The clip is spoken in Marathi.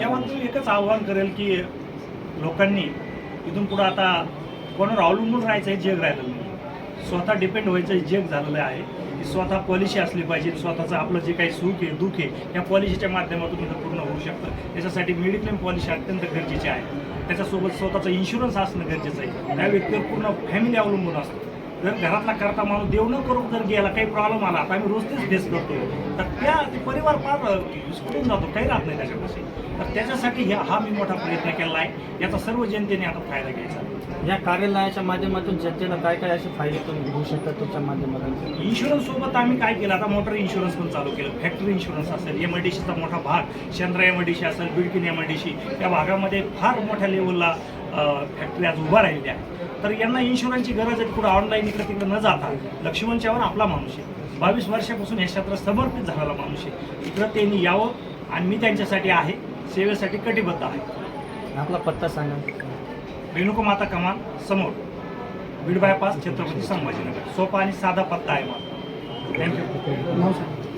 याबद्दल एकच आव्हान करेल की लोकांनी इथून पुढं आता कोणावर अवलंबून राहायचं हे जग राहिलं नाही. स्वतः डिपेंड व्हायचं हे जग झालेलं आहे. की स्वतः पॉलिसी असली पाहिजे स्वतःचं आपलं जे काही सुख आहे दुःख आहे या पॉलिसीच्या माध्यमातून इथं पूर्ण होऊ शकतं. त्याच्यासाठी मेडिक्लेम पॉलिसी अत्यंत गरजेची आहे. त्याच्यासोबत स्वतःचा इन्शुरन्स असणं गरजेचं आहे. त्या व्यक्तीवर पूर्ण फॅमिली अवलंबून असतो. जर घरातला करता माणूस देव न करून जर गेला काही प्रॉब्लेम आला आता आम्ही रोज तेच फेस करतो. तर त्या ते परिवार फार विस्कटून जातो? काही राहत नाही त्याच्यापाशी. त्याच्यासाठी ह्या हा मी मोठा प्रयत्न केला आहे. याचा सर्व जनतेने आता फायदा घ्यायचा. या कार्यालयाच्या माध्यमातून जनतेला काय काय असे फायदे तुम्ही घेऊ शकता तुमच्या माध्यमातून? इन्शुरन्स सोबत आम्ही काय केलं? आता मोटर इन्शुरन्स पण चालू केलं. फॅक्टरी इन्शुरन्स असेल एम आय डी सीचा मोठा भाग Chandra M I D C असेल Bidkin M I D C या भागामध्ये फार मोठ्या लेवलला फॅक्टरी आज उभा राहिल्या तर यांना इन्शुरन्सची गरज आहे. कुठं ऑनलाईन इकडे तिकडे न जाता लक्ष्मणच्यावर आपला माणूस आहे. बावीस वर्षापासून या क्षेत्रात समर्पित झालेला माणूस आहे. इकडं त्यांनी यावं आणि मी त्यांच्यासाठी आहे. सेवेसाठी कटिबद्ध आहे. आपला पत्ता सांगा. रेणुका माता कमान समोर. बीड बायपास छत्रपती संभाजीनगर. सोपा आणि साधा पत्ता आहे माझा थँक्यू